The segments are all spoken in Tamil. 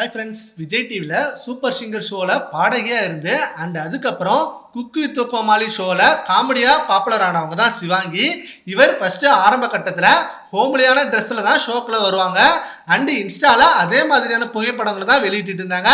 ஹாய் ஃப்ரெண்ட்ஸ் விஜய் டிவியில் சூப்பர் சிங்கர் ஷோவில் பாடகியாக இருந்து அண்ட் அதுக்கப்புறம் குக்கு வித் கோமாளி ஷோவில் காமெடியாக பாப்புலர் ஆனவங்க தான் சிவாங்கி. இவர் ஃபஸ்ட்டு ஆரம்ப கட்டத்தில் ஹோம்லியான ட்ரெஸ்ஸில் தான் ஷோக்கில் வருவாங்க. அண்டு இன்ஸ்டால அதே மாதிரியான புகைப்படங்களை தான் வெளியிட்டு இருந்தாங்க.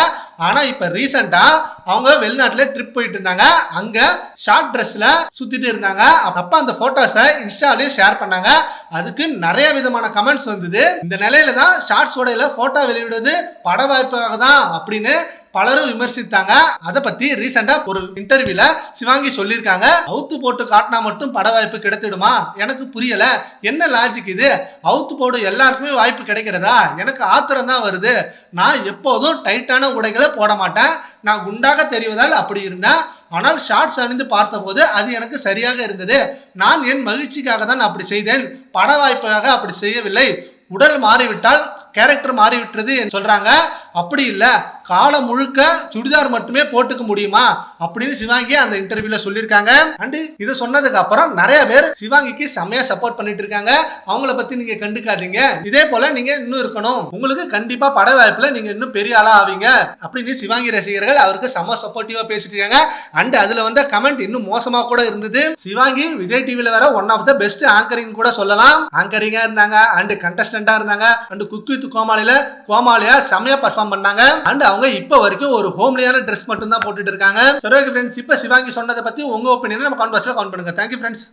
ஆனால் இப்போ ரீசெண்டாக அவங்க வெளிநாட்டில் ட்ரிப் போயிட்டு இருந்தாங்க. அங்கே ஷார்ட் ட்ரெஸ்ஸில் சுற்றிட்டு இருந்தாங்க. அப்போ அந்த ஃபோட்டோஸை இன்ஸ்டாலையும் ஷேர் பண்ணாங்க. அதுக்கு நிறைய விதமான கமெண்ட்ஸ் வந்தது. இந்த நிலையில தான் ஷார்ட்ஸ் உடையில ஃபோட்டோ வெளியிடுவது பட வாய்ப்பாக தான் அப்படின்னு பலரும் விமர்சித்தாங்க. அதை பத்தி ரீசெண்டா ஒரு இன்டர்வியூல சிவாங்கி சொல்லியிருக்காங்க. அவுத்து போட்டு காட்டினா மட்டும் பட வாய்ப்பு கிடைத்திடுமா? எனக்கு புரியல. என்ன லாஜிக் இது? அவுத்து போடு எல்லாருக்குமே வாய்ப்பு கிடைக்கிறதா? எனக்கு ஆத்திரம் தான் வருது. நான் எப்போதும் டைட்டான உடைகளை போட மாட்டேன். நான் குண்டாக தெரிவதால் அப்படி இருந்தேன். ஆனால் ஷார்ட்ஸ் அணிந்து பார்த்தபோது அது எனக்கு சரியாக இருந்தது. நான் என் மகிழ்ச்சிக்காக தான் அப்படி செய்தேன். பட வாய்ப்புக்காக அப்படி செய்யவில்லை. உடல் மாறிவிட்டால் கேரக்டர் மாறிவிட்டது சொல்றாங்க. அப்படி இல்லை. காலம் முழுக்க சுடிதார் மட்டுமே போட்டுக்க முடியுமா? அப்படின்னு சிவாங்கி அந்த இன்டர்வியூல சொல்லியிருக்காங்க. அண்ட் இதை சொன்னதுக்கு அப்புறம் நிறைய பேர் சிவாங்கிக்கு செம்மையா சப்போர்ட் பண்ணிட்டு இருக்காங்க. அவங்கள பத்தி நீங்க கண்டுக்காதீங்க. இதே போல நீங்க இன்னும் இருக்கணும். உங்களுக்கு கண்டிப்பா பட வாய்ப்புல நீங்க இன்னும் பெரிய ஆளா ஆவீங்க. அப்படின்னு சிவாங்கி ரசிகர்கள் அவருக்கு செம்ம சப்போர்ட்டிவா பேசிட்டு இருக்காங்க. அண்ட் அதுல வந்த கமெண்ட் இன்னும் மோசமா கூட இருந்தது. சிவாங்கி விஜய் டிவில வேற one of the best anchoring கூட சொல்லலாம். ஆங்கரிங்கா இருந்தாங்க. அண்ட் கண்டஸ்டண்டா இருந்தாங்க. அண்ட் குக் வித் கோமாளியில கோமாளியா செம்மையா பர்ஃபார்ம் பண்ணாங்க. அண்ட் அவங்க இப்ப வரைக்கும் ஒரு ஹோம்லியான ட்ரெஸ் மட்டும் தான் போட்டுட்டு இருக்காங்க. சரி ஓகே ஃப்ரெண்ட்ஸ் இப்ப சிவாங்கி சொன்னதை பத்தி உங்க ஒப்பீனியன் நம்ம கான்வர்ஸ்ல கவுண்ட் பண்ணுங்க. Thank you friends